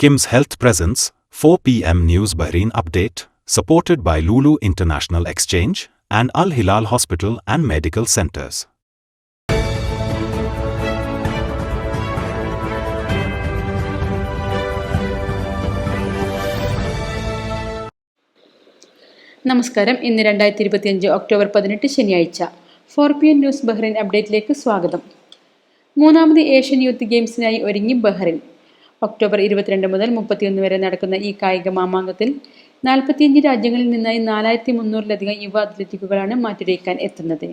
Kim's Health Presence, 4 p.m. News Bahrain Update, supported by Lulu International Exchange and Al Hilal Hospital and Medical Centers. നമസ്കാരം ഇന്ന് രണ്ടായിരത്തി ഇരുപത്തിയഞ്ച് October പതിനെട്ട് ശനിയാഴ്ച four P N news Bahrain അപ്ഡേറ്റിലേക്ക് സ്വാഗതം മൂന്നാമത് Asian youth ഗെയിംസിനായി ഒരുങ്ങി ബഹ്റൈൻ ഒക്ടോബർ ഇരുപത്തിരണ്ട് മുതൽ മുപ്പത്തിയൊന്ന് വരെ നടക്കുന്ന ഈ കായിക മാമാങ്കത്തിൽ നാൽപ്പത്തിയഞ്ച് രാജ്യങ്ങളിൽ നിന്നായി നാലായിരത്തി മുന്നൂറിലധികം യുവ അത്ലറ്റിക്കുകളാണ് മാറ്റുരയ്ക്കാൻ എത്തുന്നത്.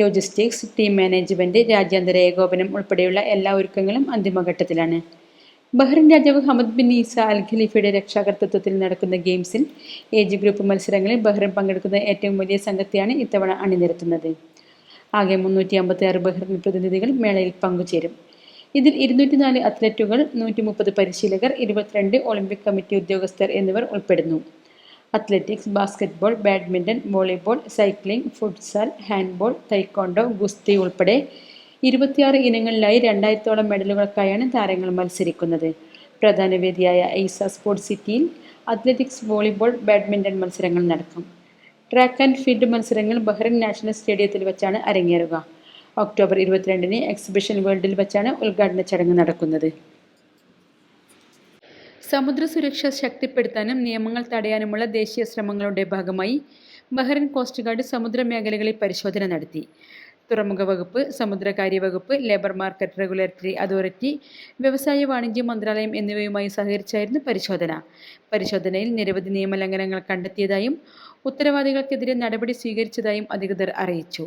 ലോജിസ്റ്റിക്സ് ടീം മാനേജ്മെന്റ് രാജ്യാന്തര ഏകോപനം ഉൾപ്പെടെയുള്ള എല്ലാ ഒരുക്കങ്ങളും അന്തിമഘട്ടത്തിലാണ്. ബഹ്റിൻ രാജാവ് ഹമദ് ബിൻ ഈസ അൽ ഖലീഫയുടെ രക്ഷാകർത്തൃത്വത്തിൽ നടക്കുന്ന ഗെയിംസിൽ ഏജ് ഗ്രൂപ്പ് മത്സരങ്ങളിൽ ബഹ്റിൻ പങ്കെടുക്കുന്ന ഏറ്റവും വലിയ സംഘത്തെയാണ് ഇത്തവണ അണിനിരത്തുന്നത്. ആകെ മുന്നൂറ്റി അമ്പത്തി ആറ് ബഹ്റിൻ പ്രതിനിധികൾ മേളയിൽ പങ്കുചേരും. ഇതിൽ ഇരുന്നൂറ്റി നാല് അത്ലറ്റുകൾ നൂറ്റി മുപ്പത് പരിശീലകർ ഇരുപത്തിരണ്ട് ഒളിമ്പിക് കമ്മിറ്റി ഉദ്യോഗസ്ഥർ എന്നിവർ ഉൾപ്പെടുന്നു. Athletics basketball badminton volleyball cycling futsal handball taekwondo ഗുസ്തി ഉൾപ്പെടെ ഇരുപത്തിയാറ് ഇനങ്ങളിലായി രണ്ടായിരത്തോളം മെഡലുകൾക്കായാണ് താരങ്ങൾ മത്സരിക്കുന്നത്. പ്രധാന വേദിയായ ഐസ സ്പോർട്സ് സിറ്റിയിൽ അത്ലറ്റിക്സ് വോളിബോൾ ബാഡ്മിന്റൺ മത്സരങ്ങൾ നടക്കും. ട്രാക്ക് ആൻഡ് ഫീൽഡ് മത്സരങ്ങൾ ബഹ്റിൻ നാഷണൽ സ്റ്റേഡിയത്തിൽ വെച്ചാണ് അരങ്ങേറുക. ഒക്ടോബർ ഇരുപത്തിരണ്ടിന് എക്സിബിഷൻ വേൾഡിൽ വെച്ചാണ് ഉദ്ഘാടന ചടങ്ങ് നടക്കുന്നത്. സമുദ്ര സുരക്ഷ ശക്തിപ്പെടുത്താനും നിയമങ്ങൾ തടയാനുമുള്ള ദേശീയ ശ്രമങ്ങളുടെ ഭാഗമായി ബഹ്റൈൻ കോസ്റ്റ് ഗാർഡ് സമുദ്ര മേഖലകളിൽ പരിശോധന നടത്തി. തുറമുഖ വകുപ്പ് സമുദ്രകാര്യ വകുപ്പ് ലേബർ മാർക്കറ്റ് റെഗുലേറ്ററി അതോറിറ്റി വ്യവസായ വാണിജ്യ മന്ത്രാലയം എന്നിവയുമായി സഹകരിച്ചായിരുന്നു പരിശോധന. പരിശോധനയിൽ നിരവധി നിയമലംഘനങ്ങൾ കണ്ടെത്തിയതായും ഉത്തരവാദികൾക്കെതിരെ നടപടി സ്വീകരിച്ചതായും അധികൃതർ അറിയിച്ചു.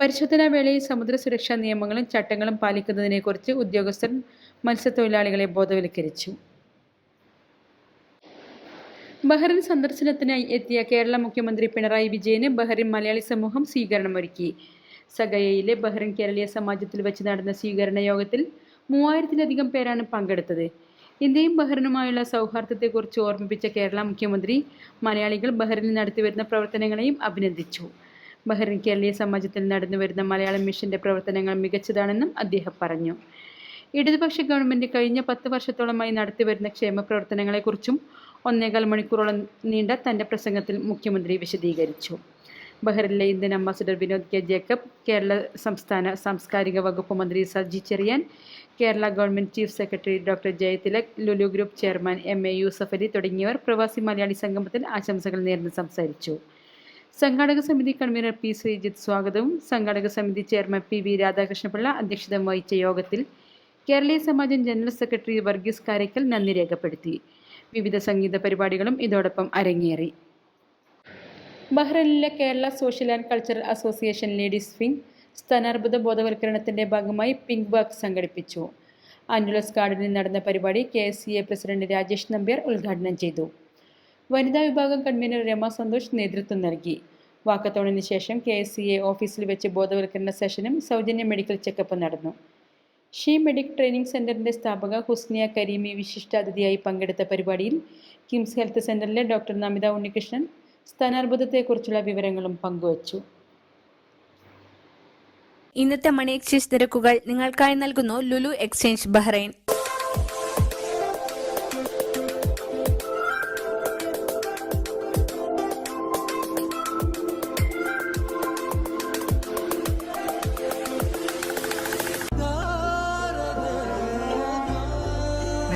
പരിശോധനാ വേളയിൽ സമുദ്ര സുരക്ഷാ നിയമങ്ങളും ചട്ടങ്ങളും പാലിക്കുന്നതിനെക്കുറിച്ച് ഉദ്യോഗസ്ഥർ മത്സ്യത്തൊഴിലാളികളെ ബോധവൽക്കരിച്ചു. ബഹ്റിൻ സന്ദർശനത്തിനായി എത്തിയ കേരള മുഖ്യമന്ത്രി പിണറായി വിജയന് ബഹ്റിൻ മലയാളി സമൂഹം സ്വീകരണമൊരുക്കി. സഗയയിലെ ബഹ്റിൻ കേരളീയ സമാജത്തിൽ വെച്ച് നടന്ന സ്വീകരണ യോഗത്തിൽ മൂവായിരത്തിലധികം പേരാണ് പങ്കെടുത്തത്. ഇന്ത്യയും ബഹ്റിനുമായുള്ള സൗഹാർദ്ദത്തെക്കുറിച്ച് ഓർമ്മിപ്പിച്ച കേരള മുഖ്യമന്ത്രി മലയാളികൾ ബഹ്റിനിൽ നടത്തിവരുന്ന പ്രവർത്തനങ്ങളെയും അഭിനന്ദിച്ചു. ബഹ്റിൻ കേരളീയ സമാജത്തിൽ നടന്നുവരുന്ന മലയാളം മിഷന്റെ പ്രവർത്തനങ്ങൾ മികച്ചതാണെന്നും അദ്ദേഹം പറഞ്ഞു. ഇടതുപക്ഷ ഗവൺമെന്റ് കഴിഞ്ഞ പത്ത് വർഷത്തോളമായി നടത്തിവരുന്ന ക്ഷേമ പ്രവർത്തനങ്ങളെക്കുറിച്ചും ഒന്നേകാൽ മണിക്കൂറോളം നീണ്ട തന്റെ പ്രസംഗത്തിൽ മുഖ്യമന്ത്രി വിശദീകരിച്ചു. ബഹ്റിനിലെ Indian ambassador Vinod K. Jacob Kerala സംസ്ഥാന സാംസ്കാരിക വകുപ്പ് മന്ത്രി Saji Cheriyan Kerala government chief secretary doctor Jayathilak Lulu group chairman M A Yusuffali തുടങ്ങിയവർ പ്രവാസി മലയാളി സംഗമത്തിൽ ആശംസകൾ നേർന്ന് സംസാരിച്ചു. സംഘാടക സമിതി കൺവീനർ പി ശ്രീജിത്ത് സ്വാഗതവും. സംഘാടക സമിതി ചെയർമാൻ പി വി രാധാകൃഷ്ണപിള്ള അധ്യക്ഷത വഹിച്ച യോഗത്തിൽ കേരളീയ സമാജം ജനറൽ സെക്രട്ടറി വർഗീസ് കാരയ്ക്കൽ നന്ദി രേഖപ്പെടുത്തി. വിവിധ സംഗീത പരിപാടികളും ഇതോടൊപ്പം അരങ്ങേറി. ബഹ്റൈനിലെ Kerala social and cultural association ladies wing സ്ഥാനാർബുദ ബോധവൽക്കരണത്തിന്റെ ഭാഗമായി പിങ്ക് ബാഗ് സംഘടിപ്പിച്ചു. ആൻഡുലസ് ഗാർഡനിൽ നടന്ന പരിപാടി K S C A president Rajesh Nambiar ഉദ്ഘാടനം ചെയ്തു. വനിതാ വിഭാഗം കൺവീനർ രമ സന്തോഷ് നേതൃത്വം നൽകി. വാക്കത്തോണിന് ശേഷം കെ എസ് സി എ ഓഫീസിൽ വെച്ച് ബോധവൽക്കരണ സെഷനും സൗജന്യ മെഡിക്കൽ ചെക്കപ്പ് നടന്നു. ഷീ മെഡിക് ട്രെയിനിംഗ് സെന്ററിന്റെ സ്ഥാപക ഹുസ്നിയ കരീമി വിശിഷ്ടാതിഥിയായി പങ്കെടുത്ത പരിപാടിയിൽ കിംസ് ഹെൽത്ത് സെന്ററിലെ ഡോക്ടർ നമിത ഉണ്ണികൃഷ്ണൻ സ്ഥാനാർബുദത്തെക്കുറിച്ചുള്ള വിവരങ്ങളും പങ്കുവച്ചു. ഇന്നത്തെ മണി എക്സ്ചേഞ്ച് നിരക്കുകൾ നിങ്ങൾക്കായി നൽകുന്നു Lulu exchange Bahrain.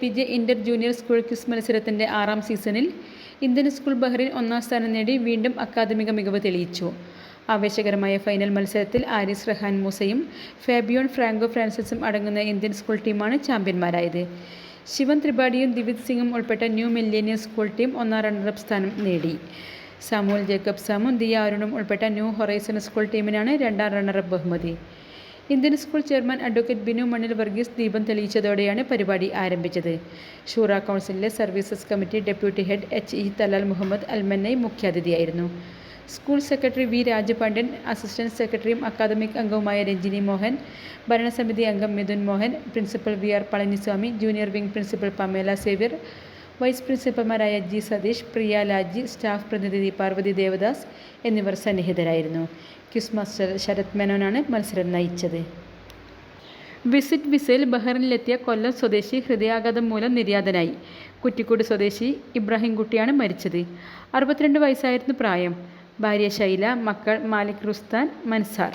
P J inter junior school quiz മത്സരത്തിന്റെ ആറാം സീസണിൽ ഇന്ത്യൻ സ്കൂൾ ബഹ്റിൻ ഒന്നാം സ്ഥാനം നേടി വീണ്ടും അക്കാദമിക മികവ് തെളിയിച്ചു. ആവേശകരമായ ഫൈനൽ മത്സരത്തിൽ ആരിസ് റഹാൻ മൂസയും ഫാബിയോൺ ഫ്രാങ്കോ ഫ്രാൻസിസും അടങ്ങുന്ന ഇന്ത്യൻ സ്കൂൾ ടീമാണ് ചാമ്പ്യന്മാരായത്. ശിവൻ ത്രിപാഠിയും ദിവിത് സിംഗും ഉൾപ്പെട്ട ന്യൂ മില്ലേനിയം സ്കൂൾ ടീം ഒന്നാം റണ്ണറപ്പ് സ്ഥാനം നേടി. സാമുവൽ ജേക്കബ് സാമും ദിയ അരുണും ഉൾപ്പെട്ട ന്യൂ ഹൊറൈസൺ സ്കൂൾ ടീമിനാണ് രണ്ടാം റണ്ണറപ്പ് ബഹുമതി. Indian School chairman advocate Binu Mannil Varghese ദീപം തെളിയിച്ചതോടെയാണ് പരിപാടി ആരംഭിച്ചത്. Shura കൗൺസിലിലെ services committee deputy head H E Talal Mohammed Almannai മുഖ്യാതിഥിയായിരുന്നു. School secretary V Rajapandian assistant സെക്രട്ടറിയും അക്കാദമിക് അംഗവുമായ രഞ്ജിനി മോഹൻ ഭരണസമിതി അംഗം Mithun Mohan principal V R Palaniswamy junior wing principal Pamela Xavier vice പ്രിൻസിപ്പൽമാരായ G Satheesh Priya Laji staff പ്രതിനിധി പാർവതി ദേവദാസ് എന്നിവർ സന്നിഹിതരായിരുന്നു. ക്യുസ് മാസ്റ്റർ ശരത് മേനോനാണ് മത്സരം നയിച്ചത്. Visit വിസയിൽ ബഹ്റിനിലെത്തിയ കൊല്ലം സ്വദേശി ഹൃദയാഘാതം മൂലം നിര്യാതനായി. കുറ്റിക്കോട് സ്വദേശി ഇബ്രാഹിംകുട്ടിയാണ് മരിച്ചത്. അറുപത്തിരണ്ട് വയസ്സായിരുന്നു പ്രായം. ഭാര്യ ശൈല മക്കൾ മാലിക് റുസ്താൻ മൻസാർ.